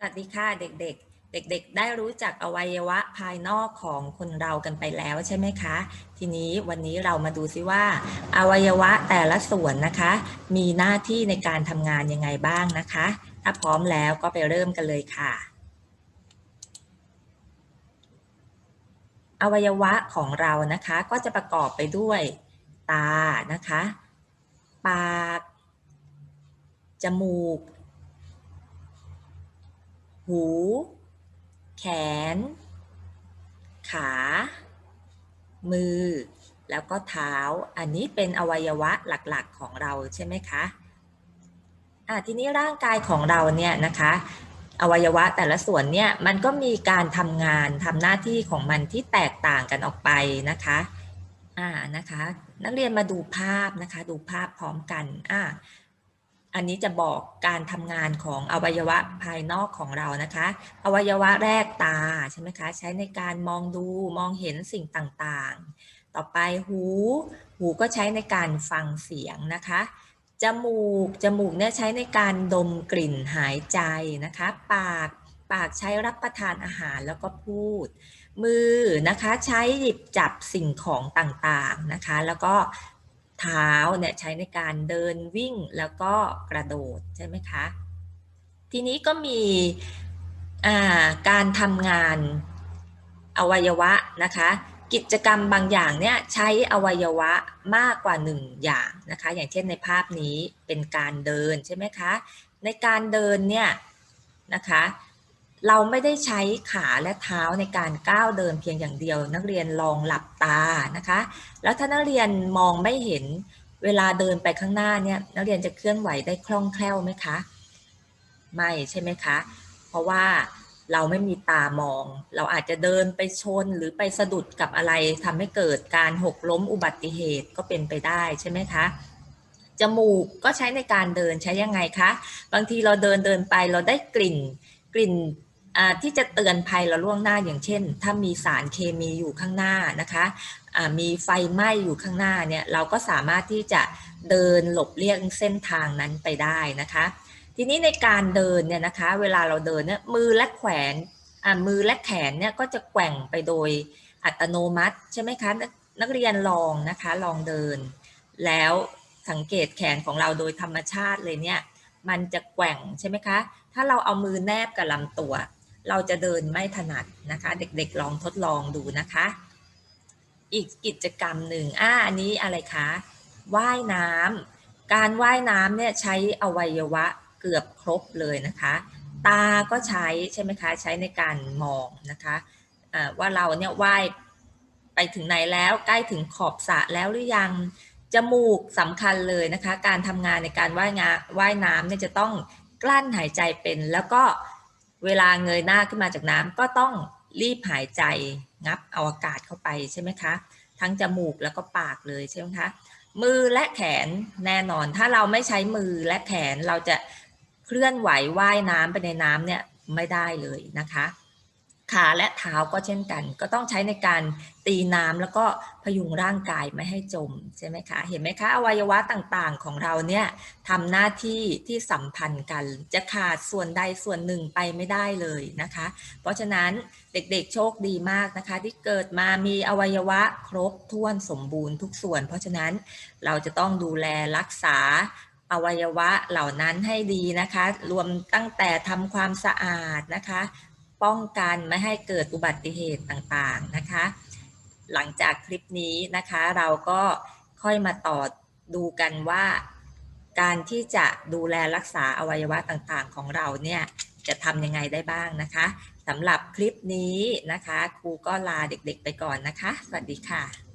สวัสดีค่ะเด็กๆเด็กๆ ได้รู้จักอวัยวะภายนอกของคนเรากันไปแล้วใช่ไหมคะ ทีนี้วันนี้เรามาดูซิว่า อวัยวะแต่ละส่วนนะคะ มีหน้าที่ในการทำงานยังไงบ้างนะคะ ถ้าพร้อมแล้วก็ไปเริ่มกันเลยค่ะ อวัยวะของเรานะคะก็จะประกอบไปด้วย ตานะคะ ปาก จมูก หู แขน ขา มือ แล้วก็เท้า อันนี้เป็นอวัยวะหลักๆของเราใช่ไหมคะอะทีนี้ร่างกายของเราเนี่ยนะคะอวัยวะแต่ละส่วนเนี่ยมันก็มีการทำงานทำหน้าที่ของมันที่แตกต่างกันออกไปนะคะอ่านะคะ นักเรียนมาดูภาพนะคะ ดูภาพพร้อมกันอ่า อันนี้จะบอกการทำงานของอวัยวะภายนอกของเรานะคะ อวัยวะแรกตาใช่ไหมคะ ใช้ในการมองดูมองเห็นสิ่งต่างๆ ต่อไปหู หูก็ใช้ในการฟังเสียงนะคะ จมูก จมูกเนี่ยใช้ในการดมกลิ่นหายใจนะคะ ปาก ปากใช้รับประทานอาหารแล้วก็พูด มือนะคะใช้หยิบจับสิ่งของต่างๆนะคะ แล้วก็ เท้าเนี่ยใช้ในการเดินวิ่งแล้วก็กระโดดใช่ไหมคะ ทีนี้ก็มีการทำงานอวัยวะนะคะ กิจกรรมบางอย่างเนี่ยใช้อวัยวะมากกว่าหนึ่งอย่างนะคะ อย่างเช่นในภาพนี้เป็นการเดินใช่ไหมคะ ในการเดินเนี่ยนะคะ เราไม่ได้ใช้ขาและเท้าในการก้าวเดินเพียงอย่างเดียว นักเรียนลองหลับตานะคะ แล้วถ้านักเรียนมองไม่เห็นเวลาเดินไปข้างหน้าเนี่ยนักเรียนจะเคลื่อนไหวได้คล่องแคล่วไหมคะไม่ใช่ไหมคะ เพราะว่าเราไม่มีตามอง เราอาจจะเดินไปชนหรือไปสะดุดกับอะไรทำให้เกิดการหกล้มอุบัติเหตุก็เป็นไปได้ใช่ไหมคะจมูกก็ใช้ในการเดินใช้ยังไงคะ บางทีเราเดินเดินไปเราได้กลิ่นกลิ่น ที่จะเตือนภัยเราล่วงหน้าอย่างเช่น ถ้ามีสารเคมีอยู่ข้างหน้านะคะมีไฟไหม้อยู่ข้างหน้าเนี่ยเราก็สามารถที่จะเดินหลบเลี่ยงเส้นทางนั้นไปได้นะคะ ทีนี้ในการเดินเนี่ยนะคะเวลาเราเดินเนี่ยมือและแขวนมือและแขนเนี่ยก็จะแกว่งไปโดยอัตโนมัติใช่ไหมคะนักเรียนลองนะคะลองเดิน แล้วสังเกตแขนของเราโดยธรรมชาติเลยเนี่ยมันจะแกว่งใช่ไหมคะ ถ้าเราเอามือแนบกับลำตัว เราจะเดินไม่ถนัดนะคะ เด็กๆลองทดลองดูนะคะ อีกกิจกรรมหนึ่งอ่าอันนี้อะไรคะว่ายน้ำการว่ายน้ำเนี่ยใช้อวัยวะเกือบครบเลยนะคะ ตาก็ใช้ใช่ไหมคะใช้ในการมองนะคะะว่าเราเนี่ยว่ายไปถึงไหนแล้วใกล้ถึงขอบสระแล้วหรือยังจมูกสำคัญเลยนะคะ การทำงานในการว่ายงาว่ายน้ำเนี่ยจะต้องกลั้นหายใจเป็นแล้วก็ เวลาเงยหน้าขึ้นมาจากน้ำก็ต้องรีบหายใจงับเอาอากาศเข้าไปใช่ไหมคะ ทั้งจมูกแล้วก็ปากเลยใช่ไหมคะ มือและแขนแน่นอน ถ้าเราไม่ใช้มือและแขนเราจะเคลื่อนไหวว่ายน้ำไปในน้ำเนี่ยไม่ได้เลยนะคะ ขาและเท้าก็เช่นกัน ก็ต้องใช้ในการตีน้ำแล้วก็พยุงร่างกายไม่ให้จมใช่ไหมคะ เห็นไหมคะอวัยวะต่างๆของเราเนี่ยทำหน้าที่ที่สัมพันธ์กัน จะขาดส่วนใดส่วนหนึ่งไปไม่ได้เลยนะคะ เพราะฉะนั้นเด็กๆโชคดีมากนะคะ ที่เกิดมามีอวัยวะครบถ้วนสมบูรณ์ทุกส่วน เพราะฉะนั้นเราจะต้องดูแลรักษาอวัยวะเหล่านั้นให้ดีนะคะ รวมตั้งแต่ทำความสะอาดนะคะ ป้องกันไม่ให้เกิดอุบัติเหตุต่างๆนะคะ หลังจากคลิปนี้นะคะเราก็ค่อยมาต่อดูกันว่า การที่จะดูแลรักษาอวัยวะต่างๆ ของเราเนี่ยจะทำยังไงได้บ้างนะคะสำหรับคลิปนี้นะคะ ครูก็ลาเด็กๆไปก่อนนะคะ สวัสดีค่ะ